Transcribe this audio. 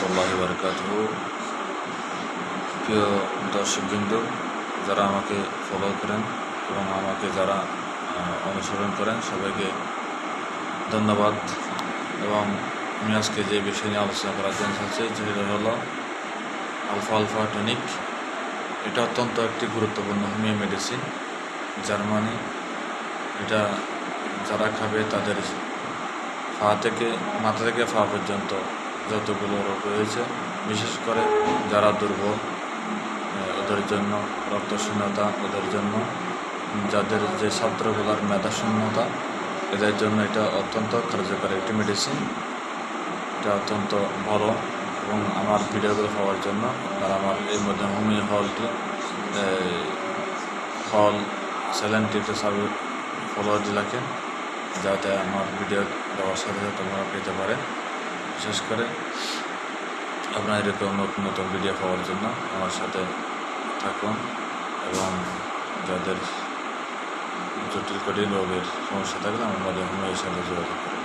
রহমতুল্লাহ বরকাত প্রিয় দর্শকবৃন্দ, যারা আমাকে ফলো করেন এবং আমাকে যারা অনুসরণ করেন, সবাইকে ধন্যবাদ। এবং আমি আজকে যে বিষয় নিয়ে আলোচনা করার জন্য চাচ্ছি যেটা হলো আলফা আলফা টনিক। এটা অত্যন্ত একটি গুরুত্বপূর্ণ হোমিও মেডিসিন, জার্মানি। এটা যারা খাবে তাদের পা থেকে, মাথা থেকে পা পর্যন্ত যতগুলো রোগ রয়েছে, বিশেষ করে যারা দুর্বল ওদের জন্য রক্তশূন্যতা, ওদের জন্য যাদের যে ছাত্রগুলোর মেধাশূন্যতা, এদের জন্য এটা অত্যন্ত কার্যকর একটি মেডিসিন এটা অত্যন্ত ভালো এবং আমার ভিডিওগুলো পাওয়ার জন্য আপনারা আমার এই মধ্যে হোমিও হলটি হল চ্যানেলটিতে সার্ভে ফলো রাখেন, যাতে আমার ভিডিও দেওয়ার সাথে সাথে তোমরা পেতে পারে। বিশেষ করে আপনার এরকম নতুন নতুন ভিডিও পাওয়ার জন্য আমার সাথে থাকুন এবং যাদের জটিল কঠিন রোগের সমস্যা থাকলে আমার এই সাথে যোগাযোগ করুন।